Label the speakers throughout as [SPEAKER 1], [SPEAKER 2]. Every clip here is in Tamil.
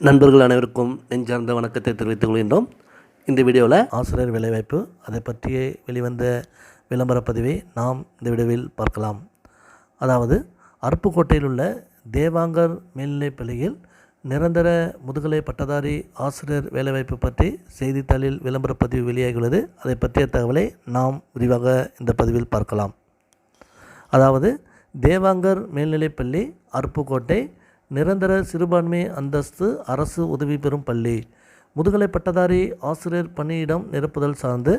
[SPEAKER 1] நண்பர்கள் அனைவருக்கும் நெஞ்சார்ந்த வணக்கத்தை தெரிவித்துக் கொள்கின்றோம். இந்த வீடியோவில் ஆசிரியர் வேலைவாய்ப்பு அதை பற்றிய வெளிவந்த விளம்பரப் பதிவை நாம் இந்த வீடியோவில் பார்க்கலாம். அதாவது அருப்புக்கோட்டையில் உள்ள தேவாங்கர் மேல்நிலைப் பள்ளியில் நிரந்தர முதுகலை பட்டதாரி ஆசிரியர் வேலைவாய்ப்பு பற்றி செய்தித்தாளில் விளம்பர பதிவு வெளியாகியுள்ளது. அதை பற்றிய தகவலை நாம் விரிவாக இந்த பதிவில் பார்க்கலாம். அதாவது தேவாங்கர் மேல்நிலைப்பள்ளி அருப்புக்கோட்டை நிரந்தர சிறுபான்மை அந்தஸ்து அரசு உதவி பெறும் பள்ளி. முதுகலை பட்டதாரி ஆசிரியர் பணியிடம் நிரப்புதல் சார்ந்து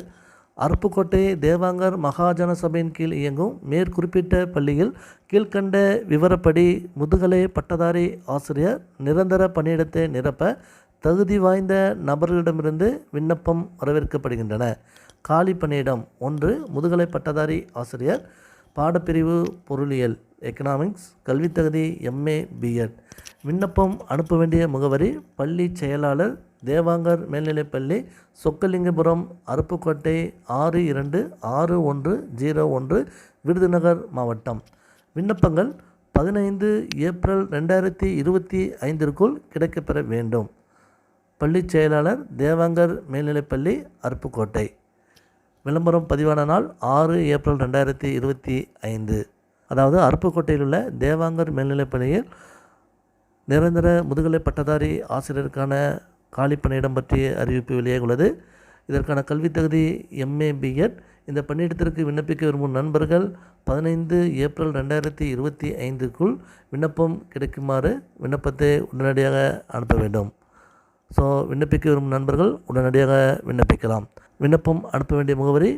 [SPEAKER 1] அருப்புக்கோட்டை தேவாங்கர் மகாஜன சபையின் கீழ் இயங்கும் மேற்குறிப்பிட்ட பள்ளியில் கீழ்கண்ட விவரப்படி முதுகலை பட்டதாரி ஆசிரியர் நிரந்தர பணியிடத்தை நிரப்ப தகுதி வாய்ந்த நபர்களிடமிருந்து விண்ணப்பம் வரவேற்கப்படுகின்றன. காலி பணியிடம் ஒன்று முதுகலை பட்டதாரி ஆசிரியர் பாடப்பிரிவு பொருளியல். எக்கனாமிக்ஸ் கல்வித் தகுதி எம்ஏ பிஎட் விண்ணப்பம் அனுப்ப வேண்டிய முகவரி பள்ளி செயலாளர் தேவாங்கர் மேல்நிலைப்பள்ளி சொக்கலிங்கபுரம் அருப்புக்கோட்டை ஆறு இரண்டு ஆறு ஒன்று ஜீரோ ஒன்று விருதுநகர் மாவட்டம். விண்ணப்பங்கள் பதினைந்து ஏப்ரல் ரெண்டாயிரத்தி இருபத்தி ஐந்திற்குள் கிடைக்கப்பெற வேண்டும். பள்ளி செயலாளர் தேவாங்கர் மேல்நிலைப்பள்ளி அருப்புக்கோட்டை. விளம்பரம் பதிவான நாள் ஆறு ஏப்ரல் ரெண்டாயிரத்தி இருபத்தி ஐந்து. அதாவது அருப்புக்கோட்டையில் உள்ள தேவாங்கர் மேல்நிலைப்பள்ளியில் நிரந்தர முதுகலை பட்டதாரி ஆசிரியருக்கான காலி பணியிடம் பற்றிய அறிவிப்பு வெளியாகியுள்ளது. இதற்கான கல்வித் தகுதி எம்ஏ பிஎட் இந்த பணியிடத்திற்கு விண்ணப்பிக்க விரும்பும் நண்பர்கள் பதினைந்து ஏப்ரல் ரெண்டாயிரத்தி இருபத்தி ஐந்துக்குள் விண்ணப்பம் கிடைக்குமாறு விண்ணப்பத்தை உடனடியாக அனுப்ப வேண்டும். ஸோ விண்ணப்பிக்க விரும்பும் நண்பர்கள் உடனடியாக விண்ணப்பிக்கலாம். விண்ணப்பம் அனுப்ப வேண்டிய முகவரி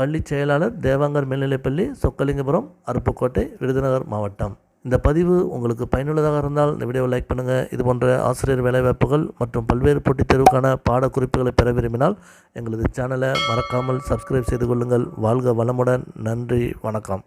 [SPEAKER 1] பள்ளி செயலாளர் தேவாங்கர் மேல்நிலைப்பள்ளி சொக்கலிங்கபுரம் அருப்புக்கோட்டை விருதுநகர் மாவட்டம். இந்த பதிவு உங்களுக்கு பயனுள்ளதாக இருந்தால் இந்த வீடியோவை லைக் பண்ணுங்கள் இது போன்ற ஆசிரியர் வேலைவாய்ப்புகள் மற்றும் பல்வேறு போட்டித் தேர்வுக்கான பாடக்குறிப்புகளை பெற விரும்பினால் எங்களது சேனலை மறக்காமல் சப்ஸ்கிரைப் செய்து கொள்ளுங்கள். வாழ்க வளமுடன். நன்றி. வணக்கம்.